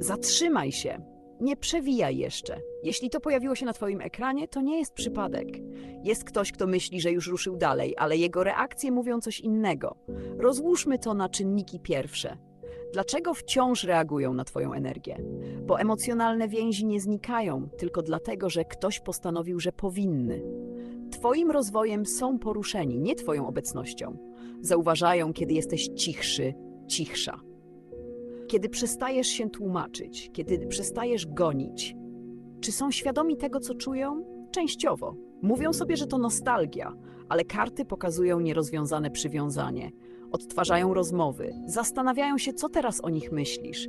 Zatrzymaj się. Nie przewijaj jeszcze. Jeśli to pojawiło się na Twoim ekranie, to nie jest przypadek. Jest ktoś, kto myśli, że już ruszył dalej, ale jego reakcje mówią coś innego. Rozłóżmy to na czynniki pierwsze. Dlaczego wciąż reagują na Twoją energię? Bo emocjonalne więzi nie znikają tylko dlatego, że ktoś postanowił, że powinny. Twoim rozwojem są poruszeni, nie Twoją obecnością. Zauważają, kiedy jesteś cichszy, cichsza. Kiedy przestajesz się tłumaczyć, kiedy przestajesz gonić. Czy są świadomi tego, co czują? Częściowo. Mówią sobie, że to nostalgia, ale karty pokazują nierozwiązane przywiązanie. Odtwarzają rozmowy, zastanawiają się, co teraz o nich myślisz.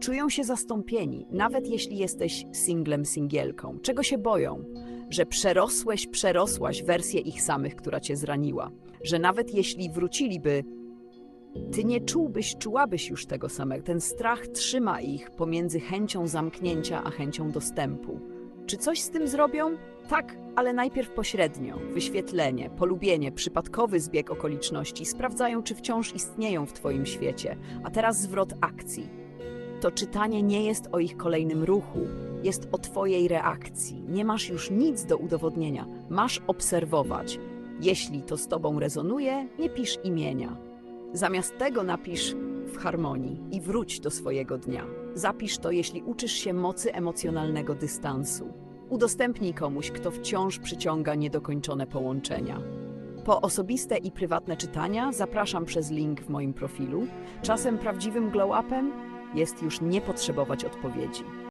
Czują się zastąpieni, nawet jeśli jesteś singlem, singielką. Czego się boją? Że przerosłeś, przerosłaś wersję ich samych, która cię zraniła. Że nawet jeśli wróciliby, ty nie czułbyś, czułabyś już tego samego. Ten strach trzyma ich pomiędzy chęcią zamknięcia a chęcią dostępu. Czy coś z tym zrobią? Tak, ale najpierw pośrednio. Wyświetlenie, polubienie, przypadkowy zbieg okoliczności sprawdzają, czy wciąż istnieją w Twoim świecie. A teraz zwrot akcji. To czytanie nie jest o ich kolejnym ruchu, jest o Twojej reakcji. Nie masz już nic do udowodnienia, masz obserwować. Jeśli to z Tobą rezonuje, nie pisz imienia. Zamiast tego napisz w harmonii i wróć do swojego dnia. Zapisz to, jeśli uczysz się mocy emocjonalnego dystansu. Udostępnij komuś, kto wciąż przyciąga niedokończone połączenia. Po osobiste i prywatne czytania zapraszam przez link w moim profilu. Czasem prawdziwym glow-upem jest już nie potrzebować odpowiedzi.